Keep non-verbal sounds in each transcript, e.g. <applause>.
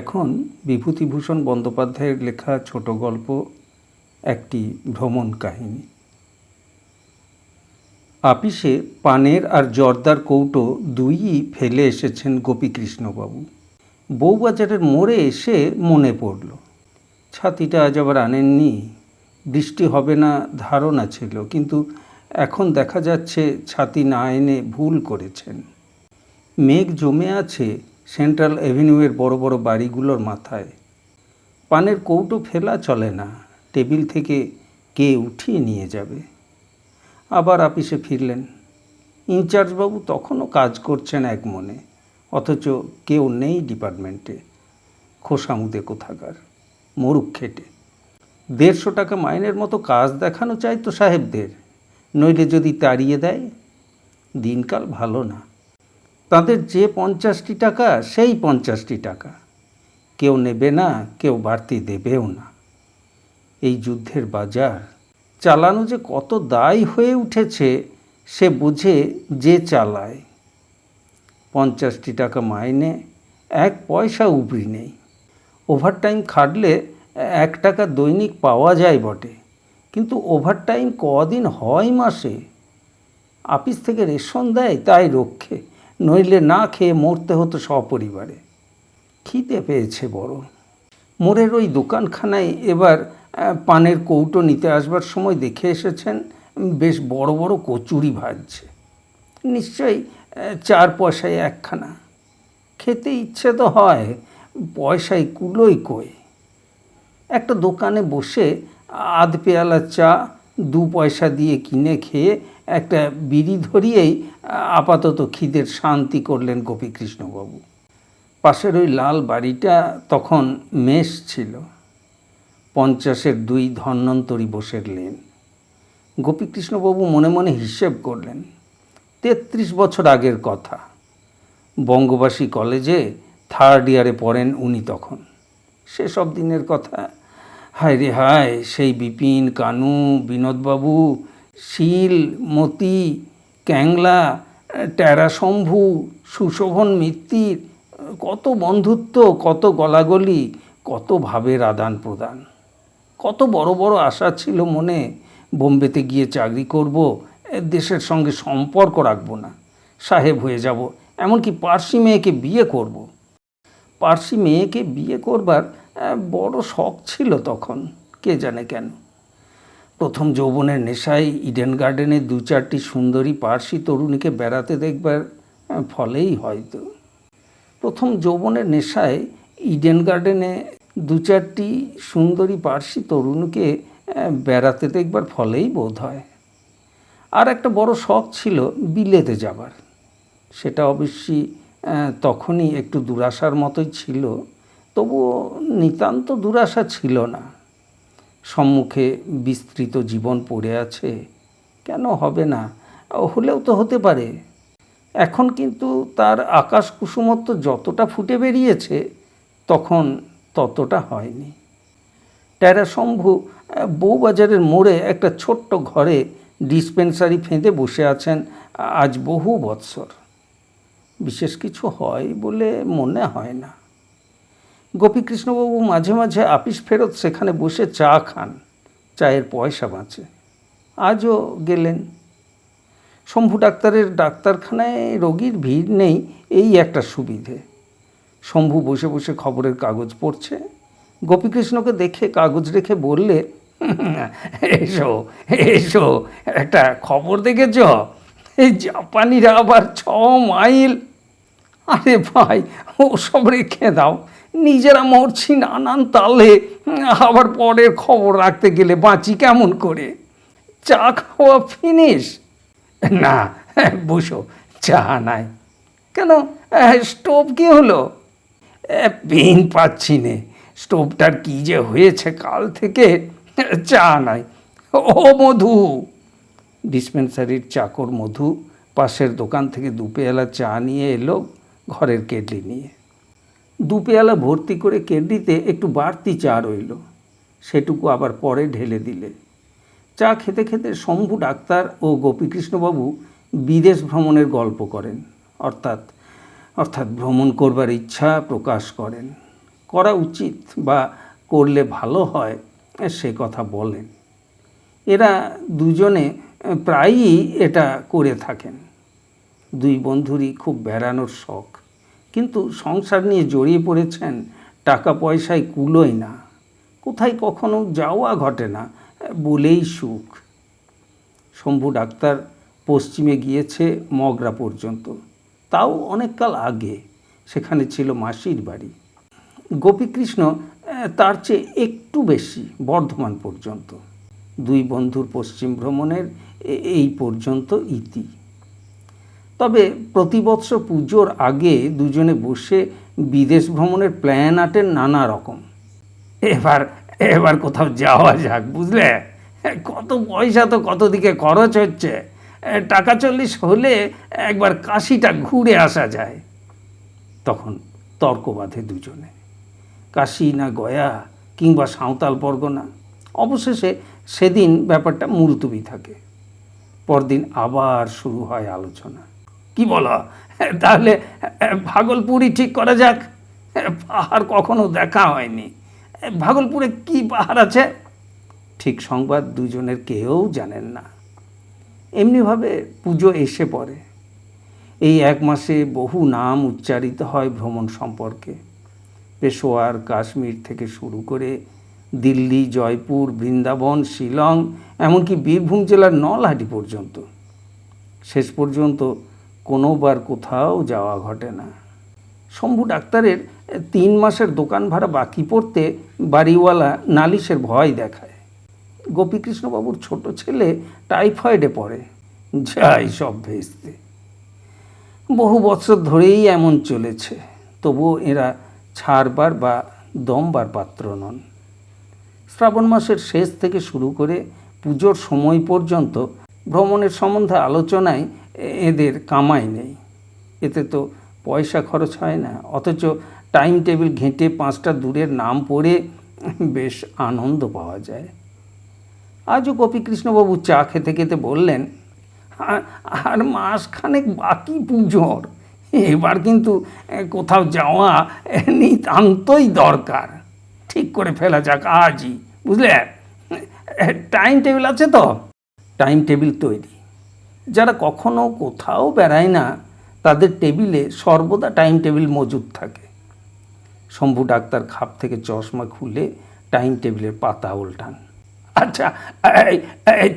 এখন বিভূতিভূষণ বন্দ্যোপাধ্যায়ের লেখা ছোট গল্প একটি ভ্রমণ কাহিনী। আপিসে পানের আর জর্দার কৌটো দুইই ফেলে এসেছেন গোপীকৃষ্ণবাবু। বউবাজারের মোড়ে এসে মনে পড়ল, ছাতিটা আজ আবার আনেননি, বৃষ্টি হবে না ধারণা ছিল, কিন্তু এখন দেখা যাচ্ছে ছাতি না এনে ভুল করেছেন। মেঘ জমে আছে সেন্ট্রাল অ্যাভিনিউয়ের বড় বড় বাড়িগুলোর মাথায়। পানের কৌটো ফেলা চলে না, টেবিল থেকে কে উঠিয়ে নিয়ে যাবে। আবার আপিসে ফিরলেন। ইনচার্জবাবু তখনও কাজ করছেন এক মনে, অথচ কেউ নেই ডিপার্টমেন্টে। খোসামুদে কোথাকার মরুক খেটে দেড়শো টাকা মাইনের মতো কাজ দেখানো চাই তো সাহেবদের, নইলে যদি তাড়িয়ে দেয়, দিনকাল ভালো না। তাদের যে পঞ্চাশটি টাকা, সেই পঞ্চাশটি টাকা। কেউ নেবে না, কেউ বাড়তি দেবেও না। এই যুদ্ধের বাজার, চালানো যে কত দায় হয়ে উঠেছে, সে বুঝে যে চালায়। পঞ্চাশটি টাকা মাইনে এক পয়সা উপরি নেই। ওভারটাইম খাটলে এক টাকা দৈনিক পাওয়া যায় বটে, কিন্তু ওভারটাইম কদিন হয় মাসে? আপিস থেকে রেশন দেয়, তাই রক্ষে। নইলে না খেয়ে মরতে হতো সপরিবারে। খিদে পেয়েছে বড়। মোড়ের ওই দোকানখানায় এবার পানের কৌটো নিতে আসবার সময় দেখে এসেছেন বেশ বড় বড় কচুরি ভাজছে। নিশ্চয়ই চার পয়সায় একখানা। খেতে ইচ্ছে তো হয়, পয়সায় কুলোই কই। একটা দোকানে বসে আধ পেয়ালা চা, দু পয়সা দিয়ে কিনে খেয়ে একটা বিড়ি ধরিয়েই আপাতত খিদের শান্তি করলেন গোপীকৃষ্ণবাবু। পাশের ওই লাল বাড়িটা তখন মেষ ছিল। পঞ্চাশের দুই ধন্বন্তরী বসের লেন। গোপীকৃষ্ণবাবু মনে মনে হিসেব করলেন, তেত্রিশ বছর আগের কথা। বঙ্গবাসী কলেজে থার্ড ইয়ারে পড়েন উনি তখন। সেসব দিনের কথা। হায় রে হায়, সেই বিপিন, কানু, বিনোদবাবু, শীল, মতি, ক্যাংলা ট্যারা শম্ভু সুশোভন মিত্তির, কত বন্ধুত্ব, কত গলাগলি, কত ভাবের আদান প্রদান কত বড় বড় আশা ছিল মনে, বোম্বেতে গিয়ে চাকরি করব, দেশের সঙ্গে সম্পর্ক রাখব না, সাহেব হয়ে যাব, এমনকি পার্সি মেয়েকে বিয়ে করব। পার্সি মেয়েকে বিয়ে করবার বড় শখ ছিল তখন, কে জানে কেন প্রথম যৌবনের নেশায় ইডেন গার্ডেনে দু চারটি সুন্দরী পার্সি তরুণীকে বেড়াতে দেখবার ফলেই হয়তো। প্রথম যৌবনের নেশায় ইডেন গার্ডেনে দু চারটি সুন্দরী পার্সি তরুণীকে বেড়াতে দেখবার ফলেই বোধ হয়। আর একটা বড় শখ ছিল বিলেতে যাবার। সেটা অবশ্যই তখনই একটু দুরাশার মতোই ছিল, তবুও নিতান্ত দুরাশা ছিল না। সম্মুখে বিস্তৃত জীবন পড়ে আছে? কেন হবে না? হলেও তো হতে পারে। এখন কিন্তু তার আকাশ কুসুমত্ব যতটা ফুটে বেরিয়েছে, তখন ততটা হয়নি। ট্যারা শম্ভু বউবাজারের মোড়ে একটা ছোট্ট ঘরে ডিসপেন্সারি ফেঁদে বসে আছেন আজ বহু বৎসর। বিশেষ কিছু হয় বলে মনে হয় না। গোপীকৃষ্ণবাবু মাঝে মাঝে আপিস ফেরত সেখানে বসে চা খান। চায়ের পয়সা বাঁচে। আজও গেলেন। শম্ভু ডাক্তারের ডাক্তারখানায় রোগীর ভিড় নেই, এই একটা সুবিধে। শম্ভু বসে বসে খবরের কাগজ পড়ছে। গোপীকৃষ্ণকে দেখে কাগজ রেখে বললে, এসো এসো, একটা খবর দেখেছ? এই জাপানিরা আবার ছ মাইল? আরে ভাই, ওসব রেখে দাও। নিজেরা মরছি নানান তালে। আবার পরের খবর রাখতে গেলে বাঁচি কেমন করে? চা খাওয়া ফিনিশ না, বসো, চা নাই। কেন? স্টোভ কি হলো? পেন পাচ্ছি নে। স্টোভটার কি যে হয়েছে কাল থেকে? চা নাই। ও, মধু। ডিসপেন্সারির চাকর মধু পাশের দোকান থেকে দু চা নিয়ে এলো ঘরের কেটলি নিয়ে। দু পেয়ালা ভর্তি করে কেটলিতে একটু বাড়তি চা রইল। সেটুকু আবার পরে ঢেলে দিলে। চা খেতে খেতে শম্ভু ডাক্তার ও গোপীকৃষ্ণবাবু বিদেশ ভ্রমণের গল্প করেন। অর্থাৎ অর্থাৎ ভ্রমণ করবার ইচ্ছা প্রকাশ করেন। করা উচিত বা করলে ভালো হয় সে কথা বলেন। এরা দুজনে প্রায়ই এটা করে থাকেন। দুই বন্ধুরই খুব বেড়ানোর শখ। কিন্তু সংসার নিয়ে জড়িয়ে পড়েছেন টাকা পয়সায় কুলোয় না। কোথায় কখনো যাওয়া ঘটে না, বলেই সুখ। শম্ভু ডাক্তার পশ্চিমে গিয়েছে মগরা পর্যন্ত। তাও অনেককাল আগে, সেখানে ছিল মাসির বাড়ি। গোপীকৃষ্ণ তার চেয়ে একটু বেশি, বর্ধমান পর্যন্ত। দুই বন্ধুর পশ্চিম ভ্রমণের এই পর্যন্ত ইতি। তবে প্রতি বৎসর পুজোর আগে দুজনে বসে বিদেশ ভ্রমণের প্ল্যান আটেন নানা রকম। এবার এবার কোথাও যাওয়া যাক, বুঝলে? কত পয়সা তো কত দিকে খরচ হচ্ছে। টাকা চল্লিশ হলে একবার কাশিটা ঘুরে আসা যায়। তখন তর্ক বাঁধে দুজনে। কাশি না গয়া কিংবা সাঁওতাল পরগনা, অবশেষে সেদিন ব্যাপারটা মুলতুবি থাকে। পরদিন আবার শুরু হয় আলোচনা। কি বলো? তাহলে, ভাগলপুরই ঠিক করা যাক। পাহাড় কখনো দেখা হয়নি। ভাগলপুরে কি পাহাড় আছে? ঠিক সংবাদ দুজনের কেউ জানেন না। এমনিভাবে পুজো এসে পড়ে। এই এক মাসে বহু নাম উচ্চারিত হয় ভ্রমণ সম্পর্কে। পেশোয়ার, কাশ্মীর থেকে শুরু করে দিল্লি, জয়পুর, বৃন্দাবন, শিলং, এমনকি বীরভূম জেলার নলহাটি পর্যন্ত। শেষ পর্যন্ত কোনোবার কোথাও যাওয়া ঘটে না। শম্ভু ডাক্তারের তিন মাসের দোকান ভাড়া বাকি পড়তে বাড়িওয়ালা নালিশের ভয় দেখায়। গোপীকৃষ্ণবাবুর ছোট ছেলে টাইফয়েডে পড়ে, যাই সব ভেস্তে। বহু বছর ধরেই এমন চলেছে, তবুও এরা ছাড়বার বা দমবার পাত্র নন। শ্রাবণ মাসের শেষ থেকে শুরু করে পুজোর সময় পর্যন্ত ভ্রমণের সম্বন্ধে আলোচনায় এদের কামাই নেই। এতে তো পয়সা খরচ হয় না। অথচ টাইম টেবিল ঘেঁটে পাঁচটা দূরের নাম পড়ে বেশ আনন্দ পাওয়া যায়। আজও গোপীকৃষ্ণবাবু চা খেতে খেতে বললেন, "আর- মাসখানেক বাকি পুজোর। এবার কিন্তু কোথাও যাওয়া নিতান্তই দরকার। ঠিক করে ফেলা যাক আজই, বুঝলে? টাইম টেবিল আছে তো? টাইম টেবিল তৈরি। যারা কখনো কোথাও বেড়ায় না তাদের টেবিলে সর্বদা টাইম টেবিল মজুদ থাকে। শম্ভু ডাক্তার খাপ থেকে চশমা খুলে টাইম টেবিলের পাতা উল্টান। আচ্ছা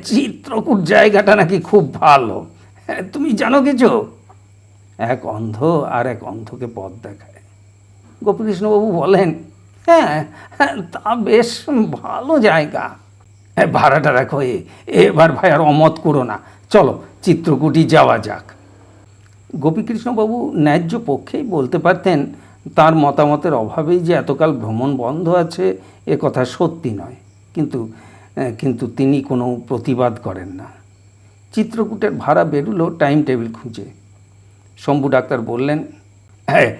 চিত্রকূট জায়গাটা নাকি খুব ভালো। তুমি জানো কিছু? এক অন্ধ আর এক অন্ধকে পথ দেখায়। গোপীকৃষ্ণবাবু বলেন হ্যাঁ হ্যাঁ, তা বেশ ভালো জায়গা। হ্যাঁ, ভাড়াটা রাখো এবার ভাই আর অমত করো না। চলো চিত্রকূটি যাওয়া যাক। গোপীকৃষ্ণবাবু ন্যায্য পক্ষেই বলতে পারতেন, তার মতামতের অভাবেই যে এতকাল ভ্রমণ বন্ধ আছে, এ কথা সত্যি নয়। কিন্তু কিন্তু তিনি কোনো প্রতিবাদ করেন না। চিত্রকূটের ভাড়া বেরুলো টাইম টেবিল খুঁজে। শম্ভু ডাক্তার বললেন হ্যাঁ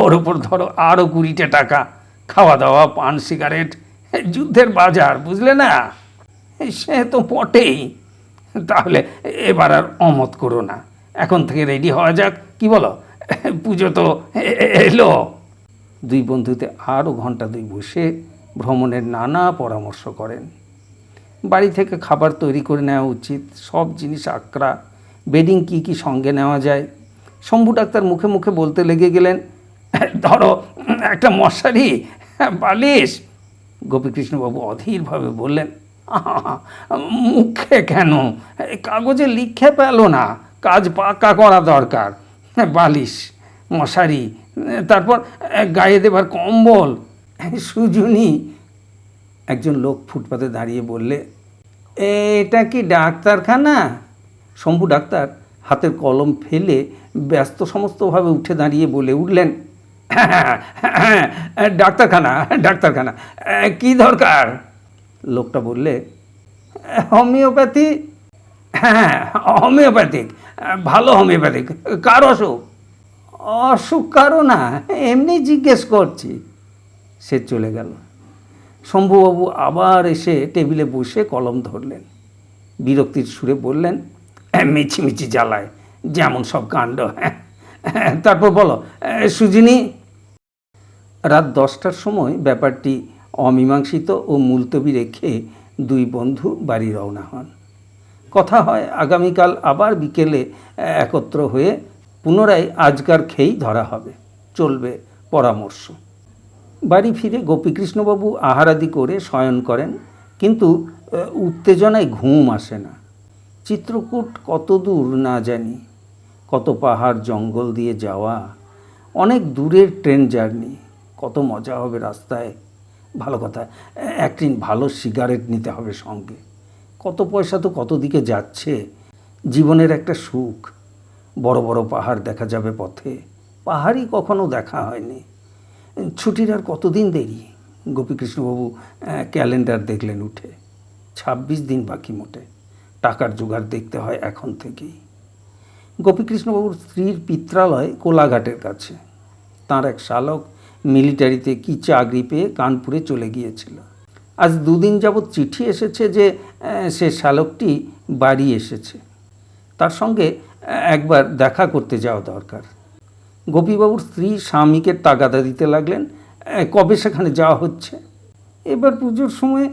ওর ওপর ধরো আরও কুড়িটা টাকা। খাওয়া দাওয়া, পান, সিগারেট, যুদ্ধের বাজার, বুঝলে না? সে তো বটেই। তাহলে এবার আর অমত করো না। এখন থেকে রেডি হওয়া যাক কি বলো? পুজো তো এলো। দুই বন্ধুতে আরও ঘণ্টা দুই বসে ভ্রমণের নানা পরামর্শ করেন। বাড়ি থেকে খাবার তৈরি করে নেওয়া উচিত সব জিনিস আকরা বেডিং কি কি সঙ্গে নেওয়া যায়? শম্ভু ডাক্তার মুখে মুখে বলতে লেগে গেলেন ধরো একটা মশারি বালিশ। গোপীকৃষ্ণবাবু অধীরভাবে বললেন "আহা, <laughs> মুখে কেন? কাগজে লিখে পেল না। কাজ পাকা করা দরকার। বালিশ মশারি তারপর গায়ে দেবার কম্বল। সুজুনি। একজন লোক ফুটপাতে দাঁড়িয়ে বললে এটা কি ডাক্তারখানা? শম্ভু ডাক্তার হাতের কলম ফেলে ব্যস্ত সমস্তভাবে উঠে দাঁড়িয়ে বলে উঠলেন "হ্যাঁ, ডাক্তারখানা ডাক্তারখানা কি দরকার? লোকটা বললে হোমিওপ্যাথি? হ্যাঁ হোমিওপ্যাথিক ভালো হোমিওপ্যাথিক কার অসুখ? অসুখ কারও না এমনি জিজ্ঞেস করছি। সে চলে গেল। শম্ভুবাবু আবার এসে টেবিলে বসে কলম ধরলেন। বিরক্তির সুরে বললেন "হ্যাঁ, মিছি মিছি জ্বালায় যেমন সব কাণ্ড। তারপর বলো "এ, সুজিনী? রাত দশটার সময় ব্যাপারটি অমীমাংসিত ও মুলতবি রেখে দুই বন্ধু বাড়ি রওনা হন। কথা হয়, আগামীকাল আবার বিকেলে একত্র হয়ে পুনরায় আজকার খেয়েই ধরা হবে। চলবে পরামর্শ। বাড়ি ফিরে গোপীকৃষ্ণবাবু আহারাদি করে শয়ন করেন, কিন্তু উত্তেজনায় ঘুম আসে না। চিত্রকূট কত দূর না জানি, কত পাহাড় জঙ্গল দিয়ে যাওয়া, অনেক দূরের ট্রেন জার্নি, কত মজা হবে রাস্তায়। ভালো কথা। একদিন ভালো সিগারেট নিতে হবে সঙ্গে। কত পয়সা তো কত দিকে যাচ্ছে? জীবনের একটা সুখ। বড় বড় পাহাড় দেখা যাবে পথে। পাহাড়ই কখনো দেখা হয়নি। ছুটির আর কতদিন দেরি? গোপীকৃষ্ণবাবু ক্যালেন্ডার দেখলেন উঠে। ছাব্বিশ দিন বাকি মোটে। টাকার জোগাড় দেখতে হয় এখন থেকেই। গোপীকৃষ্ণবাবুর স্ত্রীর পিত্রালয় কোলাঘাটের কাছে। তার এক শালক মিলিটারিতে কি চাকরি পেয়ে কানপুরে চলে গিয়েছিল। আজ দুদিন যাবৎ চিঠি এসেছে যে সে শালকটি বাড়ি এসেছে। তার সঙ্গে একবার দেখা করতে যাওয়া দরকার। গোপীবাবুর স্ত্রী স্বামীকে তাগাদা দিতে লাগলেন কবে সেখানে যাওয়া হচ্ছে? এবার পুজোর সময়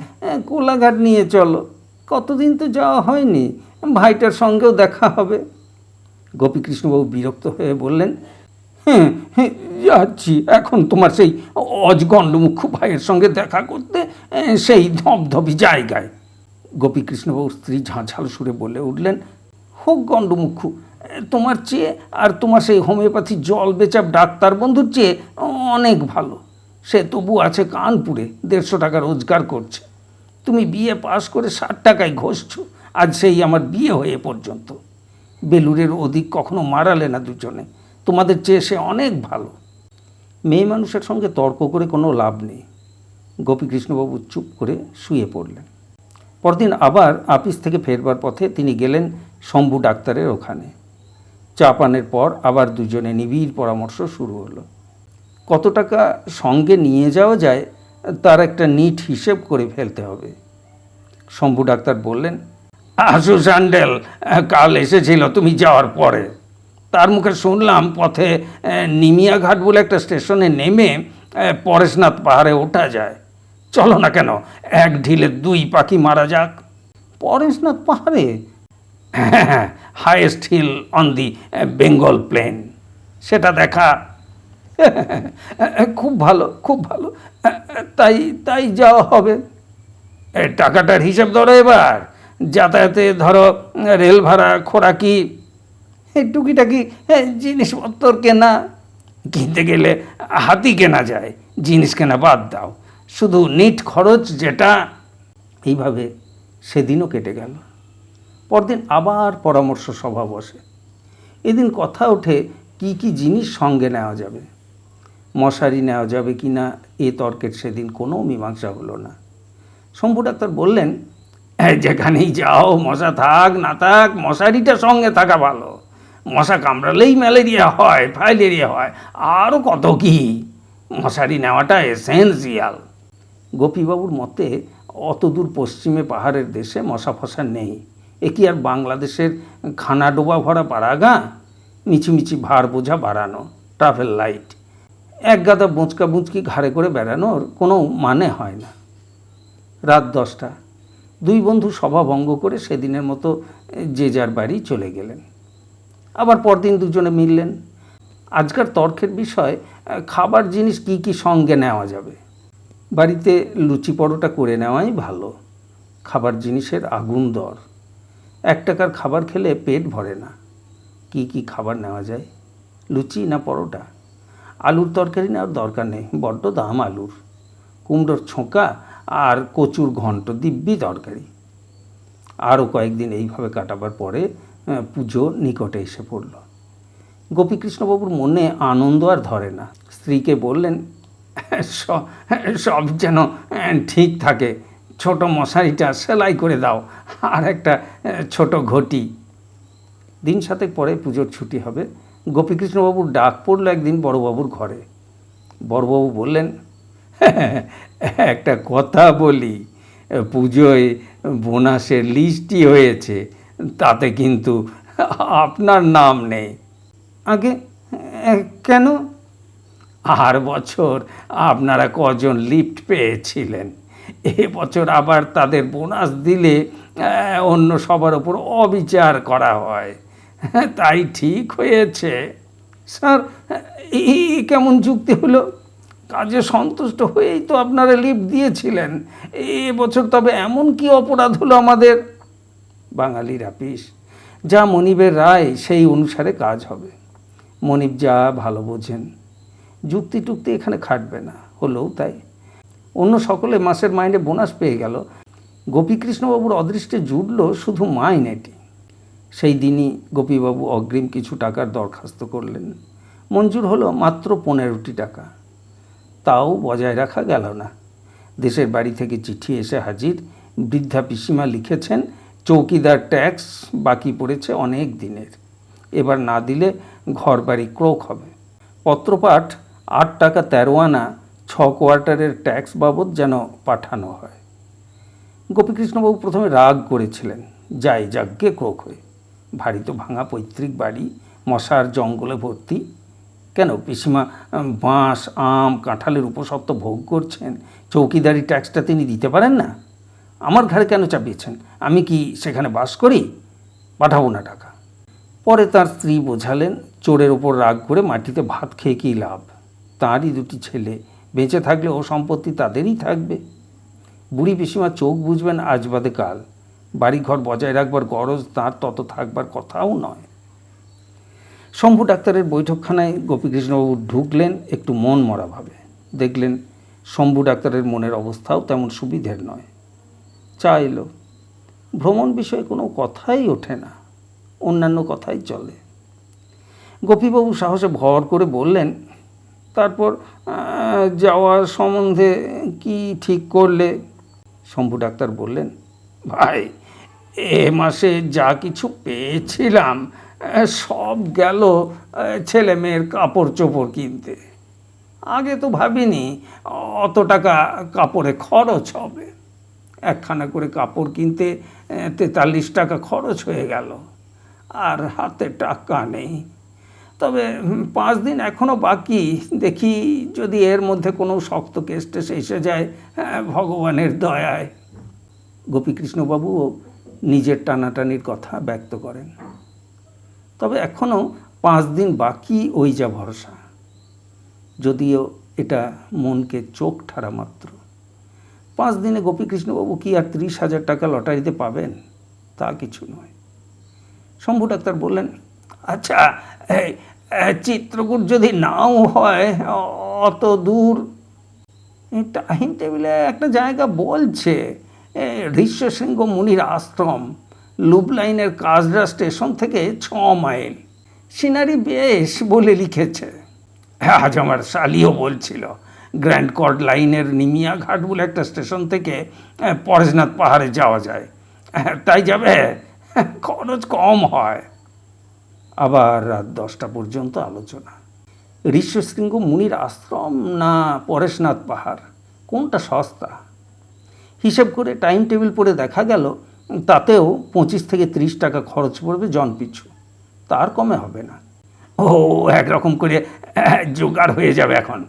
কোলাঘাট নিয়ে চলো। কতদিন তো যাওয়া হয়নি, ভাইটার সঙ্গেও দেখা হবে। গোপীকৃষ্ণবাবু বিরক্ত হয়ে বললেন হ্যাঁ যাচ্ছি। এখন তোমার সেই অজগণ্ডমুখ্য ভাইয়ের সঙ্গে দেখা করতে সেই ধবধবি জায়গায়। গোপীকৃষ্ণবাবুর স্ত্রী ঝাঁঝাল সুরে বলে উঠলেন, হোক গণ্ডমুখ্য তোমার চেয়ে আর তোমার সেই হোমিওপ্যাথি জল বেচাপ ডাক্তার বন্ধুর চেয়ে অনেক ভালো। সে তবু আছে কানপুরে, দেড়শো টাকা রোজগার করছে। তুমি বিয়ে পাশ করে ষাট টাকায় ঘষছো, আজ সেই আমার বিয়ে হয়ে পর্যন্ত। বেলুরের অধিক কখনো মারালে না দুজনে। তোমাদের চেয়ে সে অনেক ভালো। মেয়ে মানুষের সঙ্গে তর্ক করে কোনো লাভ নেই। গোপীকৃষ্ণবাবু চুপ করে শুয়ে পড়লেন। পরদিন আবার আপিস থেকে ফেরবার পথে তিনি গেলেন শম্ভু ডাক্তারের ওখানে। চা পানের পর আবার দুজনে নিবিড় পরামর্শ শুরু হলো। কত টাকা সঙ্গে নিয়ে যাওয়া যায়, তার একটা নিট হিসেব করে ফেলতে হবে। শম্ভু ডাক্তার বললেন, আসু স্যান্ডেল, কাল এসেছিল, তুমি যাওয়ার পরে। তার মুখে শুনলাম পথে নিমিয়াঘাট বলে একটা স্টেশনে নেমে পরেশনাথ পাহাড়ে ওঠা যায়। চলো না কেন, এক ঢিলে দুই পাখি মারা যাক। পরেশনাথ পাহাড়ে? হ্যাঁ highest hill on the Bengal plain সেটা দেখা, <laughs> খুব ভালো খুব ভালো তাই তাই যাওয়া হবে। টাকাটার হিসাব ধরো এবার। যাতায়াতে ধরো, রেল ভাড়া, খোরাকি টুকিটাকি জিনিসপত্র কেনা, কিনতে গেলে হাতি কেনা যায়, জিনিস কেনা বাদ দাও। শুধু নিট খরচ যেটা, এইভাবে সেদিনও কেটে গেল। পরদিন আবার পরামর্শ সভা বসে। এদিন কথা ওঠে কি কি জিনিস সঙ্গে নেওয়া যাবে। মশারি নেওয়া যাবে কি না, এ তর্কের সেদিন কোনো মীমাংসা হলো না। শম্ভু ডাক্তার বললেন "এই যেখানেই যাও, মশা থাক, না থাক, মশারিটা সঙ্গে থাকা ভালো। মশা কামড়ালেই ম্যালেরিয়া হয়, ফাইলেরিয়া হয়। আরও কত কি? মশারি নেওয়াটা এসেন্সিয়াল গোপীবাবুর মতে, অতদূর পশ্চিমে পাহাড়ের দেশে মশা ফসা নেই। এ কি আর বাংলাদেশের খানা ডোবা ভরা পাড়াগা? মিছিমিছি ভার বোঝা বাড়ানো ট্রাভেল লাইট এক গাদা বুঁচকা বুঁচকি ঘাড়ে করে বেড়ানোর কোনো মানে হয় না। রাত দশটা। দুই বন্ধু সভা ভঙ্গ করে সেদিনের মতো যে যার বাড়ি চলে গেলেন। আবার পরদিন দুজনে মিললেন। আজকার তর্কের বিষয় খাবার জিনিস কি কি সঙ্গে নেওয়া যাবে? বাড়িতে লুচি পরোটা করে নেওয়াই ভালো। খাবার জিনিসের আগুন দর। এক টাকার খাবার খেলে পেট ভরে না। কি কি খাবার নেওয়া যায়? লুচি না পরোটা? আলুর তরকারি নেওয়ার দরকার নেই, বড্ড দাম আলুর। কুমড়োর ছোঁকা আর কচুর ঘন্ট দিব্যি তরকারি। আরও কয়েকদিন এইভাবে কাটাবার পরে পুজো নিকটে এসে পড়ল। গোপীকৃষ্ণবাবুর মনে আনন্দ আর ধরে না। স্ত্রীকে বললেন, "স- সব যেন ঠিক থাকে। ছোট মশারিটা সেলাই করে দাও। আর একটা ছোট ঘটি। দিন সাতেক পরে পুজোর ছুটি হবে। গোপীকৃষ্ণবাবুর ডাক পড়ল একদিন বড়বাবুর ঘরে। বড়বাবু বললেন, একটা কথা বলি। পুজোয় বোনাসের লিস্টই হয়েছে। তাতে কিন্তু আপনার নাম নেই। আগে কেন? আর বছর আপনারা কজন লিফট পেয়েছিলেন? এ বছর আবার তাদের বোনাস দিলে অন্য সবার ওপর অবিচার করা হয়। তাই ঠিক হয়েছে। স্যার এই কেমন যুক্তি হলো? কাজে সন্তুষ্ট হয়েই তো আপনারা লিফট দিয়েছিলেন। এ বছর তবে এমন কি অপরাধ হলো আমাদের? বাঙালির আপিস যা মনিবের রায়, সেই অনুসারে কাজ হবে। মনিব যা ভালো বোঝেন। যুক্তি টুক্তি এখানে খাটবে না, হলেও তাই। অন্য সকলে মাসের মাইনে বোনাস পেয়ে গেল। গোপীকৃষ্ণবাবুর অদৃষ্টে জুটল শুধু মাইনেটি। সেই দিনই গোপীবাবু অগ্রিম কিছু টাকার দরখাস্ত করলেন। মঞ্জুর হলো মাত্র পনেরোটি টাকা। তাও বজায় রাখা গেল না। দেশের বাড়ি থেকে চিঠি এসে হাজির বৃদ্ধা পিসিমা লিখেছেন চৌকিদার ট্যাক্স বাকি পড়েছে অনেক দিনের। এবার না দিলে ঘর বাড়ি ক্রোক হবে। পত্রপাঠ, আট টাকা তেরো আনা ছ কোয়ার্টারের ট্যাক্স বাবদ যেন পাঠানো হয়। গোপীকৃষ্ণবাবু প্রথমে রাগ করেছিলেন, যাই যাজ্ঞে ক্রোক হয়ে। ভারী তো ভাঙা পৈতৃক বাড়ি, মশার জঙ্গলে ভর্তি। কেন পিসিমা বাঁশ, আম, কাঁঠালের উপসত্ত্ব ভোগ করছেন? চৌকিদারি ট্যাক্সটা তিনি দিতে পারেন না? আমার ঘরে কেন চাপিয়েছেন? আমি কি সেখানে বাস করি? পাঠাবো না টাকা। পরে তার স্ত্রী বোঝালেন, চোরের ওপর রাগ করে মাটিতে ভাত খেয়ে কী লাভ? তাঁরই দুটি ছেলে বেঁচে থাকলে ও সম্পত্তি তাদেরই থাকবে। বুড়ি পিসিমা চোখ বুঝবেন আজ বাদে কাল। বাড়িঘর বজায় রাখবার গরজ তার তত থাকবার কথাও নয়। শম্ভু ডাক্তারের বৈঠকখানায় গোপীকৃষ্ণবাবু ঢুকলেন, একটু মন মরাভাবে দেখলেন শম্ভু ডাক্তারের মনের অবস্থাও তেমন সুবিধের নয়। চা এলো ভ্রমণ বিষয়ে কোনো কথাই ওঠে না, অন্যান্য কথাই চলে। গোপীবাবু সাহসে ভর করে বললেন, তারপর যাওয়ার সম্বন্ধে কি ঠিক করলে? শম্ভু ডাক্তার বললেন, ভাই, এ মাসে যা কিছু পেয়েছিলাম সব গেল ছেলে মেয়ের কাপড় চোপড় কিনতে। আগে তো ভাবিনি, অত টাকা কাপড়ে খরচ হবে। একখানা করে কাপড় কিনতে তেতাল্লিশ টাকা খরচ হয়ে গেল। আর হাতে টাকা নেই। তবে পাঁচ দিন এখনও বাকি। দেখি যদি এর মধ্যে কোনো শক্ত কেস টেস এসে যায় ভগবানের দয়ায়। গোপীকৃষ্ণবাবুও নিজের টানাটানির কথা ব্যক্ত করেন। তবে এখনও পাঁচ দিন বাকি ওই যা ভরসা। যদিও এটা মনকে চোখ ঠারা মাত্র। পাঁচ দিনে গোপীকৃষ্ণবাবু কি আর ত্রিশ হাজার টাকা লটারিতে পাবেন? তা কিছু নয়। শম্ভু ডাক্তার বললেন আচ্ছা চিত্রকূট যদি নাও হয়, অত দূর? টাইম টেবিলে একটা জায়গা বলছে ঋষ্যশৃঙ্গ মুনির আশ্রম লুপ লাইনের কাজরা স্টেশন থেকে ছ মাইল। সিনারি বেশ বলে লিখেছে। আজ আমার শালিও বলছিল গ্র্যান্ড কর্ড লাইনের নিমিয়া ঘাট বলে একটা স্টেশন থেকে পরেশনাথ পাহাড়ে যাওয়া যায়। আহ, তাই যাবে? খরচ কম হয়। আবার রাত দশটা পর্যন্ত আলোচনা। ঋষ্যশৃঙ্গ মুনির আশ্রম না পরেশনাথ পাহাড়? কোনটা সস্তা? হিসেব করে টাইম টেবিল পড়ে দেখা গেল তাতেও পঁচিশ থেকে ত্রিশ টাকা খরচ পড়বে জন পিছু তার কমে হবে না। ও একরকম করে জোগাড় হয়ে যাবে এখন।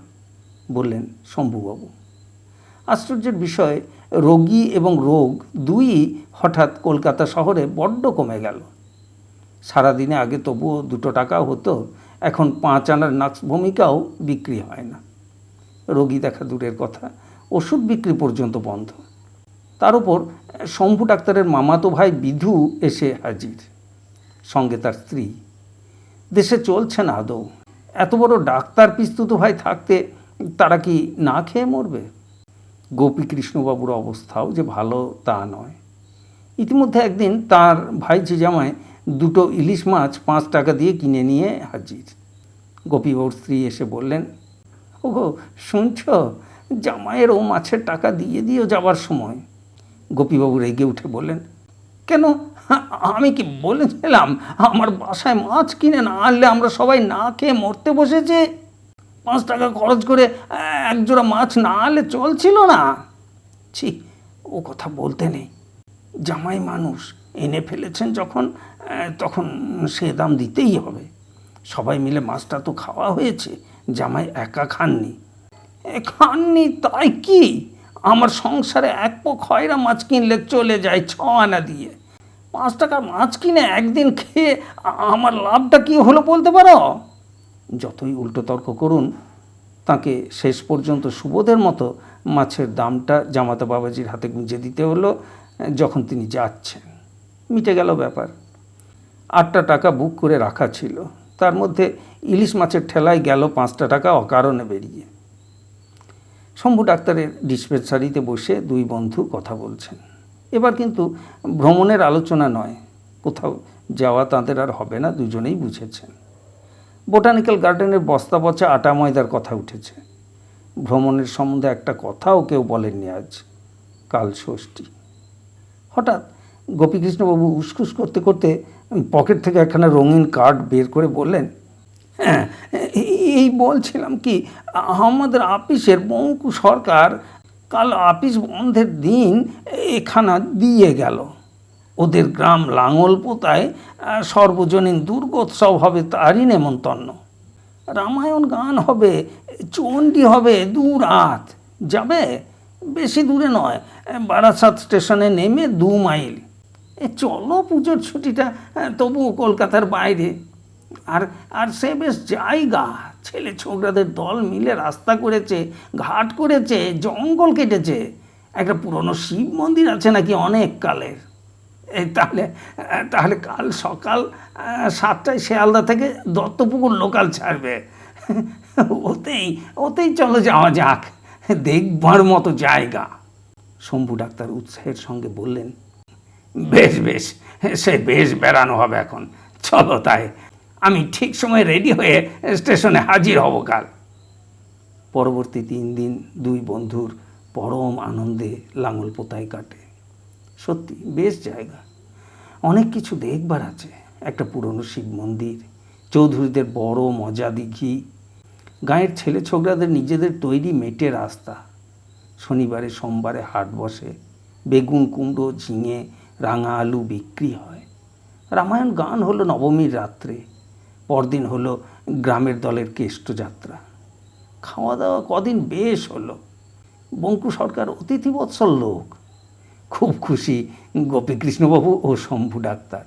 বললেন, শম্ভুবাবু, আশ্চর্যের বিষয়, রোগী এবং রোগ দুই হঠাৎ কলকাতা শহরে বড্ড কমে গেল। সারাদিনে আগে তবুও দুটো টাকা হতো, এখন পাঁচ আনার নাক্স ভূমিকাও বিক্রি হয় না। রোগী দেখা দূরের কথা, ওষুধ বিক্রি পর্যন্ত বন্ধ। তার উপর, শম্ভু ডাক্তারের মামাতো ভাই বিধু এসে হাজির, সঙ্গে তার স্ত্রী। দেশে চলছে না আদৌ। এত বড় ডাক্তার পিস্তুত ভাই থাকতে তারা কি না খেয়ে মরবে? গোপী কৃষ্ণবাবুর অবস্থাও যে ভালো তা নয়। ইতিমধ্যে একদিন তার ভাই জামায় দুটো ইলিশ মাছ পাঁচ টাকা দিয়ে কিনে নিয়ে হাজির। গোপীবাবুর স্ত্রী এসে বললেন, ওগো, শুনছ? জামাইয়ের ও মাছের টাকা দিয়ে দিও যাবার সময়। গোপীবাবু রেগে উঠে বললেন, কেন? আমি কি বলেছিলাম? আমার বাসায় মাছ কিনে না আনলে আমরা সবাই না খেয়ে মরতে বসেছে? পাঁচ টাকা খরচ করে এক জোড়া মাছ না আনলে চলছিল না। ছি, ও কথা বলতে নেই। জামাই মানুষ, এনে ফেলেছেন যখন তখন সে দাম দিতেই হবে। সবাই মিলে মাছটা তো খাওয়া হয়েছে, জামাই একা খাননি। খাননি তাই কি? আমার সংসারে এক পো খয়রা মাছ কিনলে চলে যায় ছ আনা দিয়ে। পাঁচ টাকার মাছ কিনে একদিন খেয়ে আমার লাভটা কি হলো বলতে পারো? যতই উল্টো তর্ক করুন, তাকে শেষ পর্যন্ত সুবোধের মতো মাছের দামটা জামাতা বাবাজির হাতে গুঁজে দিতে হলো, যখন তিনি যাচ্ছেন। মিটে গেল ব্যাপার। আটটা টাকা বুক করে রাখা ছিল। তার মধ্যে ইলিশ মাছের ঠেলায় গেল পাঁচটা টাকা অকারণে বেরিয়ে। শম্ভু ডাক্তারের ডিসপেন্সারিতে বসে দুই বন্ধু কথা বলছেন। এবার কিন্তু ভ্রমণের আলোচনা নয়, কোথাও যাওয়া তাদের আর হবে না, দুজনেই বুঝেছেন। বোটানিক্যাল গার্ডেনের বস্তা পচা আটা ময়দার কথা উঠেছে। ভ্রমণের সম্বন্ধে একটা কথাও কেউ বলেননি আজ। কাল ষষ্ঠী। হঠাৎ গোপীকৃষ্ণবাবু উসকুস করতে করতে পকেট থেকে একখানা রঙিন কার্ড বের করে বললেন হ্যাঁ এই বলছিলাম কি, আমাদের আপিসের বঙ্কু সরকার কাল আপিস বন্ধের দিন এখানা দিয়ে গেল। ওদের গ্রাম লাঙল পোতায় সর্বজনীন দুর্গোৎসব হবে তারই নেমন্তন্ন। রামায়ণ গান হবে, চণ্ডী হবে দু রাত যাবে বেশি দূরে নয়, বারাসাত স্টেশনে নেমে দু মাইল। এ, চলো পুজোর ছুটিটা তবুও কলকাতার বাইরে। আর আর সে বেশ জায়গা, ছেলে ছোকরাদের দল মিলে রাস্তা করেছে, ঘাট করেছে, জঙ্গল কেটেছে। একটা পুরনো শিব মন্দির আছে নাকি অনেক কালের? এই তাহলে তাহলে কাল সকাল সাতটায় শিয়ালদা থেকে দত্তপুকুর লোকাল ছাড়বে। ওতেই ওতেই চলো যাওয়া যাক। দেখবার মতো জায়গা। শম্ভু ডাক্তার উৎসাহের সঙ্গে বললেন, বেশ বেশ, সে বেশ বেড়ানো হবে এখন। চলো তাই, আমি ঠিক সময় রেডি হয়ে স্টেশনে হাজির হব কাল। পরবর্তী তিন দিন দুই বন্ধুর পরম আনন্দে লাঙল পোতায় কাটে। সত্যি বেশ জায়গা। অনেক কিছু দেখবার আছে। একটা পুরনো শিব মন্দির, চৌধুরীদের বড় মজা দিঘি গাঁয়ের ছেলে ছোকরাদের নিজেদের তৈরি মেটে রাস্তা, শনিবারে সোমবারে হাট বসে, বেগুন কুমড়ো, ঝিঙে, রাঙা আলু বিক্রি হয়। রামায়ণ গান হলো নবমীর রাত্রে, পরদিন হলো গ্রামের দলের কেষ্টযাত্রা খাওয়া দাওয়া কদিন বেশ হলো। বঙ্কু সরকার অতিথি বৎসল লোক খুব খুশি গোপীকৃষ্ণবাবু ও শম্ভু ডাক্তার।